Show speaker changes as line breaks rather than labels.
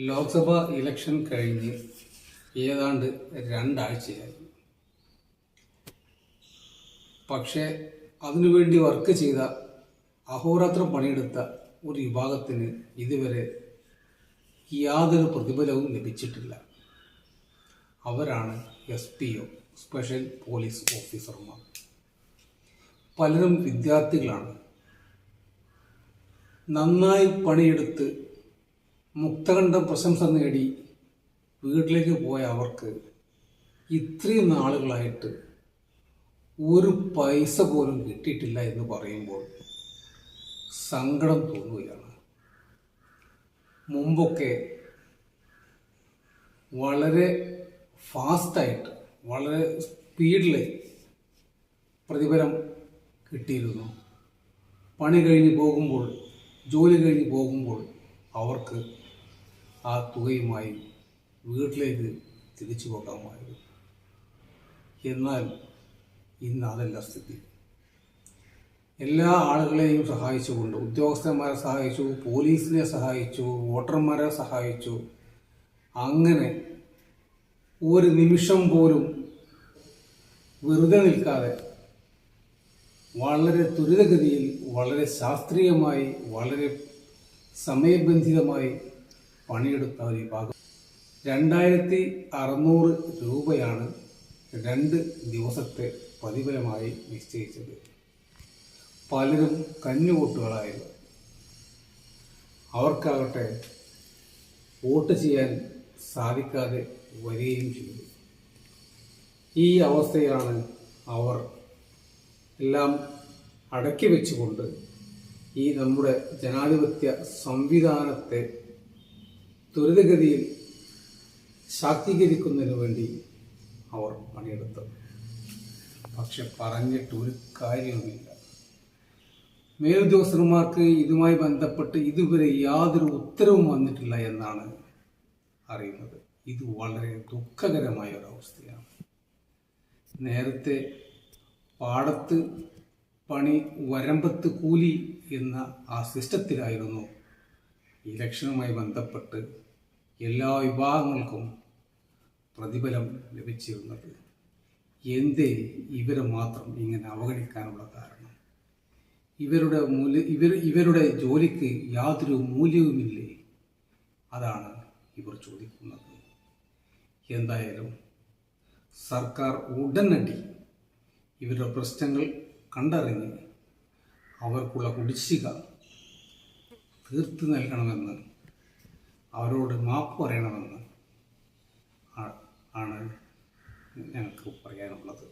Lok Sabha election കഴിഞ്ഞ് ഏതാണ്ട് രണ്ടാഴ്ചയായി. പക്ഷേ അതിനുവേണ്ടി വർക്ക് ചെയ്ത അഹോരാത്രം പണിയെടുത്ത ഒരു വിഭാഗത്തിന് ഇതുവരെ യാതൊരു പ്രതിഫലവും ലഭിച്ചിട്ടില്ല. അവരാണ് S P O special police ഓഫീസർമാർ. പലരും വിദ്യാർത്ഥികളാണ്. നന്നായി പണിയെടുത്ത് മുക്തകണ്ഠ പ്രശംസ നേടി വീട്ടിലേക്ക് പോയ അവർക്ക് ഇത്രയും നാളുകളായിട്ട് ഒരു പൈസ പോലും കിട്ടിയിട്ടില്ല എന്ന് പറയുമ്പോൾ സങ്കടം തോന്നുകയാണ്. മുമ്പൊക്കെ വളരെ ഫാസ്റ്റായിട്ട് വളരെ സ്പീഡിൽ പ്രതിഫലം കിട്ടിയിരുന്നു. പണി കഴിഞ്ഞ് പോകുമ്പോൾ ജോലി കഴിഞ്ഞ് പോകുമ്പോൾ അവർക്ക് ആ തുകയുമായി വീട്ടിലേക്ക് തിരിച്ചു പോകാമായിരുന്നു. എന്നാൽ ഇന്ന് അതല്ല സ്ഥിതി. എല്ലാ ആളുകളെയും സഹായിച്ചുകൊണ്ട് ഉദ്യോഗസ്ഥന്മാരെ സഹായിച്ചു പോലീസിനെ സഹായിച്ചു വോട്ടർമാരെ സഹായിച്ചു. അങ്ങനെ ഒരു നിമിഷം പോലും വെറുതെ നിൽക്കാതെ വളരെ ത്വരിതഗതിയിൽ വളരെ ശാസ്ത്രീയമായി വളരെ സമയബന്ധിതമായി പണിയെടുത്ത ഒരു വിഭാഗം രണ്ടായിരത്തി അറുന്നൂറ് രൂപയാണ് രണ്ട് ദിവസത്തെ പ്രതിഫലമായി നിശ്ചയിച്ചത്. പലരും കഞ്ഞുകൂട്ടുകളായിരുന്നു അവർക്കാകട്ടെ വോട്ട് ചെയ്യാൻ സാധിക്കാതെ വരികയും ചെയ്തു. ഈ അവസ്ഥയാണ് അവർ എല്ലാം അടക്കി വെച്ചുകൊണ്ട് ഈ നമ്മുടെ ജനാധിപത്യ സംവിധാനത്തെ ത്വരിതഗതിയിൽ ശാക്തീകരിക്കുന്നതിന് വേണ്ടി അവർ പണിയെടുത്തു. പക്ഷെ പറഞ്ഞിട്ട് ഒരു കാര്യവുമില്ല. മേലുദ്യോഗസ്ഥന്മാർക്ക് ഇതുമായി ബന്ധപ്പെട്ട് ഇതുവരെ യാതൊരു ഉത്തരവും വന്നിട്ടില്ല എന്നാണ് അറിയുന്നത്. ഇത് വളരെ ദുഃഖകരമായ ഒരു അവസ്ഥയാണ്. നേരത്തെ പാടത്ത് പണി വരമ്പത്ത് കൂലി എന്ന ആ സിസ്റ്റത്തിലായിരുന്നു ഇലക്ഷനുമായി ബന്ധപ്പെട്ട് എല്ലാ വിഭാഗങ്ങൾക്കും പ്രതിഫലം ലഭിച്ചിരുന്നത് എന്തേ ഇവരെ മാത്രം ഇങ്ങനെ അവഗണിക്കാനുള്ള കാരണം? ഇവരുടെ മൂല്യ ഇവർ ഇവരുടെ ജോലിക്ക് യാതൊരു മൂല്യവുമില്ലേ? അതാണ് ഇവർ ചോദിക്കുന്നത്. എന്തായാലും സർക്കാർ ഉടനടി ഇവരുടെ പ്രശ്നങ്ങൾ കണ്ടറിഞ്ഞ് അവർക്കുള്ള കുടിശ്ശിക തീർത്തു നൽകണമെന്ന് അവരോട് മാപ്പ് പറയണമെന്ന് ആണ് ഞങ്ങൾക്ക് പറയാനുള്ളത്.